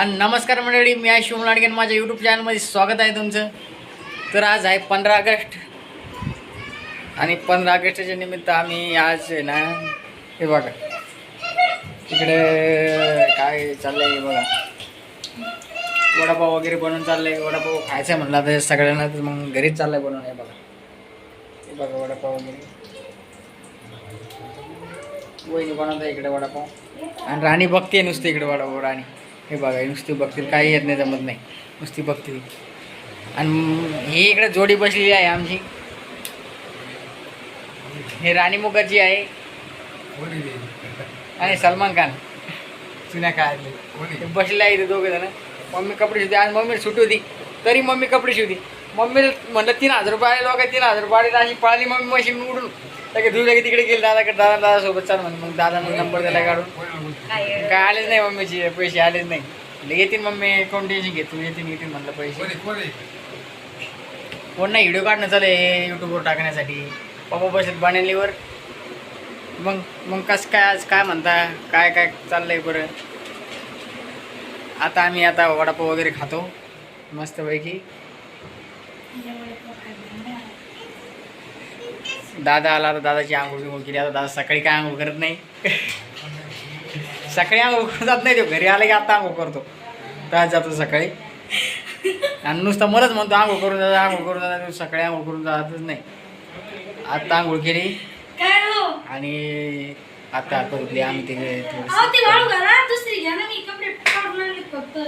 आणि नमस्कार मंडळी मी आहे शिवम लाडगे आणि माझ्या यूट्यूब चॅनलमध्ये स्वागत आहे तुमचं. तर आज आहे पंधरा ऑगस्ट आणि पंधरा ऑगस्टच्या निमित्त आम्ही आज ना हे बघा. इकडे काय चाललंय हे बघा. वडापाव वगैरे बनवून चाललंय. वडापाव खायचं आहे म्हणलं तर सगळ्यांना तर मग घरीच चाललंय बनवून हे बघा. हे बघा वडापाव वगैरे. वहिनी बनवता इकडे वडापाव. आणि राणी बघते नुसते इकडे वडापाव राणी. हे बघा नुसती बघतील काही येत नाही जमत नाही. नुसती बघते आणि ही इकडे जोडी बसलेली आहे आमची. हे राणी मुखर्जी आहे. आणि सलमान खान. जुन्या काळातले. बसले आहे इथे दोघे जण. मम्मी कपडे शिवते. आज मम्मी सुट्टी होती. तरी मम्मी कपडे शिवते. मम्मी म्हणलं तीन हजार रुपये आले लोक तीन हजार रुपये आले अशी पळाली मम्मी मशीन उडून. लगे धुई लगे तिकडे गेली दादाकडे दादा दादा सोबत चाल म्हणे. मग दादानं नंबर दिला काढून. काय आलेच नाही मम्मीचे पैसे आलेच नाही. म्हणलं, येतील मम्मी कोण टेन्शन घेत? तू येतील येतील म्हणलं पैसे. कोण नाही व्हिडिओ काढणं चालू आहे यूट्यूबवर टाकण्यासाठी. पप्पा बसत बनवलीवर मग मग कसं काय आज काय म्हणता? काय काय चाललंय बरं? आता आम्ही आता वडापाव वगैरे खातो मस्तपैकी. दादा आला तर दादाची आंघोळ बिंघोळ केली. आता दादा सकाळी काय आंघोळ करत नाही. सकाळी आंघोळ करून जात नाही तो. घरी आला की आता आंघोळ करतो. तर जातो सकाळी. आणि नुसतं मलाच म्हणतो आंघोळ करून जाता आंघोळ करून जाता सकाळी आंघोळ करून जातच नाही. आता आंघोळ केली. हो? आणि आता परतली आम्ही ते अहो ती वाळू थोडंसं- घाला दुसरी घ्या ना मी कपडे काढून आणले फक्त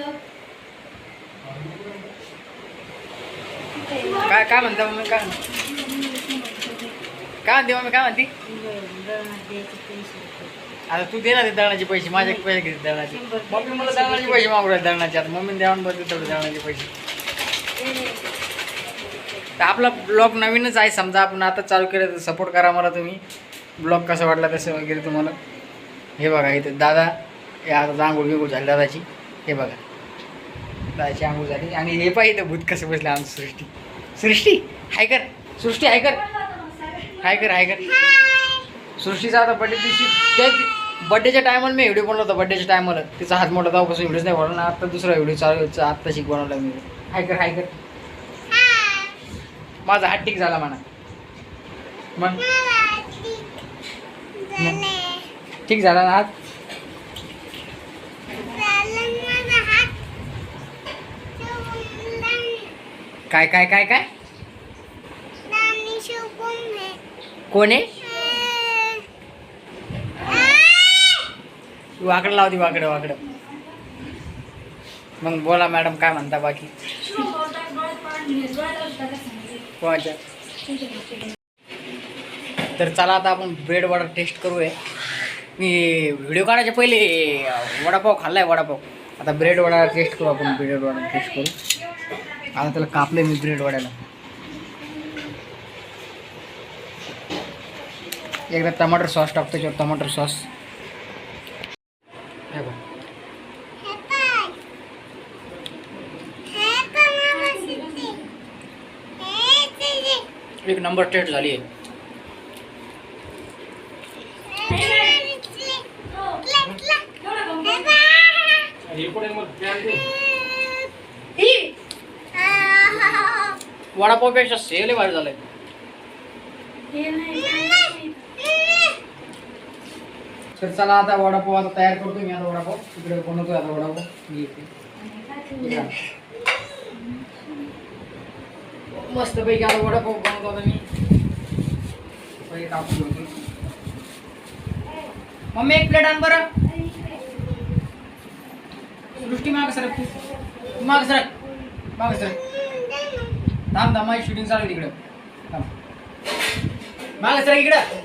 काय म्हणता मम्मी काय काय म्हणते मम्मी काय म्हणते? आता तू दे ना ते दळणाचे पैसे माझ्या पैसे घेते दळणाचे. मम्मी मला दळणाचे पैसे मागू राहिले दळणाचे आता मम्मी द्यावून बदल तेवढे दळणाचे पैसे. तर आपला ब्लॉग नवीनच आहे समजा आपण आता चालू केलं तर सपोर्ट करा मला तुम्ही. ब्लॉग कसा वाटला तसं वगैरे तुम्हाला. हे बघा इथे दादा हे आता आंघोळ बिंघोळ झाली दादाची. हे बघा. दादाची आंघोळ झाली. आणि हे पाहिजे भूत कसं बसलं आमची सृष्टी. सृष्टी हाय कर सृष्टी हाय कर हाय कर हाय कर सृष्टीचा आता बड्डे दिवशी त्या बड्डेच्या टायमाला मी व्हिडिओ बनवला होता बड्डेच्या टायमाला तिचा हात मोठा तेव्हापासून व्हिडिओच नाही बनवला. आता दुसरा व्हिडिओ चालू आत्ता शिक बनवला मी. हाय कर हाय कर माझा हात ठीक झाला म्हणा. मग? मग? ठीक झाला ना हात? काय काय काय काय? कोण आहे? वाकडं लावती वाकडं वाकडं मग बोला मॅडम काय म्हणता बाकी? कोणाच्या? तर चला आता आपण ब्रेड वडा टेस्ट करूया. मी व्हिडिओ काढायच्या पहिले वडापाव खाल्लाय वडापाव. आता ब्रेड वडा टेस्ट करू आपण ब्रेड वडा टेस्ट करू. आता त्याला कापले मी ब्रेड वड्याला. एकदा टमाटर सॉस टाकतो त्याच्यावर टमाटर सॉस. एक नंबर टेट झाली आहे. वडापावपेक्षा सेल भारी झालंय. तर चला आता वडापाव आता तयार करतो मी आता वडापाव. तिकडे बनवतोय आता वडापाव? मी येते. मस्त पैकी आता वडापाव बनवतो आता मी. पहिले कापून घेतो मम्मी एक प्लेट आण बरं. सृष्टी माग सरक माग सरक. माग सरक. थांब थांब माझी शूटिंग चालू तिकडं. थांब. माग सरक इकडं.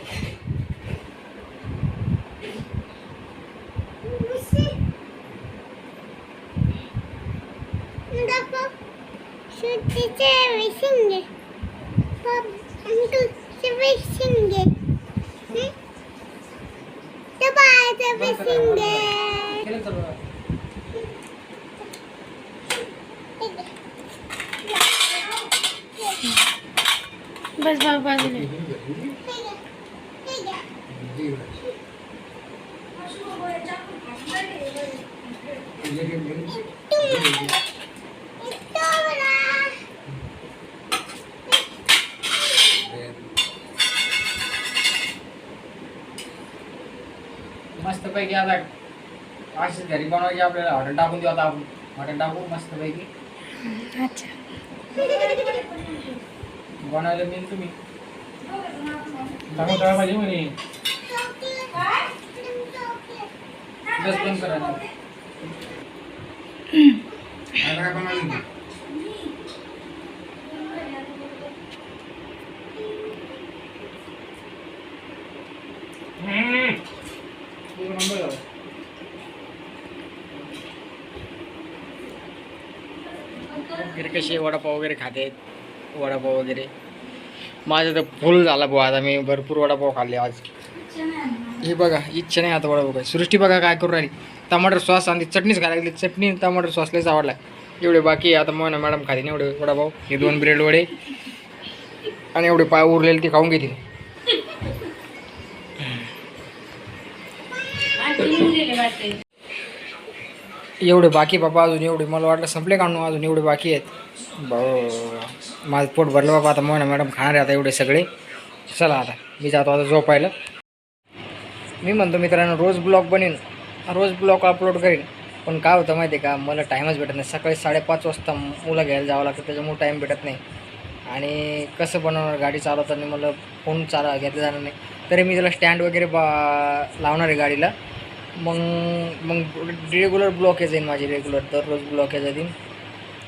सुट्टीचे विशिंगे अंकुलचे बस बाबा Thank मस्त पैकी आता अशीच घरी बनवायची आपल्याला हॉटेल टाकून देऊ आता आपण हॉटेल टाकू मस्त पैकी। अच्छा। बनवायला मी तुम्ही. टाकून पाहिजे म्हणे. बस बंद करा. काय वगैरे कसे वडापाव वगैरे खाते वडापाव वगैरे. माझं तर फुल झाला भाऊ आता मी भरपूर वडापाव खाल्ले आज. हे बघा इच्छा नाही आता वडापाव काय सृष्टी बघा काय करू राहिली. टमाटर सॉस आणि चटणीच खायला लागली. चटणी टमाटर सॉस लयच आवडला. एवढे बाकी आता मोना मॅडम खाते एवढे वडापाव. हे दोन ब्रेड वडे. आणि एवढे पाय उरलेले ते खाऊन घेतील. एवढे बाकी बाबा अजून एवढे. मला वाटलं संपले काढून अजून एवढे बाकी आहेत. भाऊ माझं पोट भरलं बाबा आता मोना मॅडम खाणार आहे आता एवढे सगळे. चला आता मी जातो आता झोपायला. मी म्हणतो मित्रांनो रोज ब्लॉग बनेन रोज ब्लॉग अपलोड करीन. पण काय होतं माहिती आहे का मला टाईमच भेटत नाही. सकाळी साडेपाच वाजता मुलं घ्यायला जावं लागतं त्याच्यामुळे टाईम भेटत नाही. आणि कसं बनवणार गाडी चालवताना मला फोन चाला घेतला जाणार नाही. तरी मी त्याला स्टँड वगैरे बा लावणार आहे गाडीला. मग मग रेग्युलर ब्लॉकेज येईन माझी रेग्युलर दररोज ब्लॉकेज येईन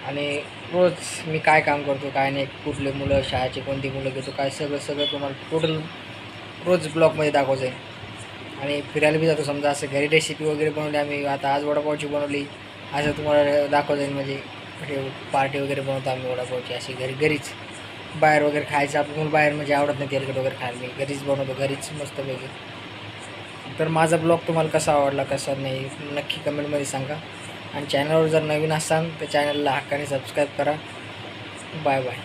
आणि रोज मी काय काम करतो काय नाही कुठले मुलं शाळेचे कोणती मुलं घेतो काय सगळं सगळं तुम्हाला टोटल रोज ब्लॉगमध्ये दाखवायचं आहे आणि फिरायला बी जातो समजा असं घरी रेसिपी वगैरे बनवली आम्ही आता आज वडापावची बनवली असं तुम्हाला दाखवता येईल म्हणजे पार्टी वगैरे बनवतो आम्ही वडापावची अशी घरी घरीच. बाहेर वगैरे खायचं आपल्याला बाहेर म्हणजे आवडत नाही तेलकट वगैरे खायला मी घरीच बनवतो घरीच मस्तपैकी. तर माझा ब्लॉग तुम्हाला कसा आवडला कसा नाही नक्की कमेंटमध्ये सांगा. आणि चॅनलवर जर नवीन असाल तर चॅनलला हक्काने सबस्क्राईब करा. Bye bye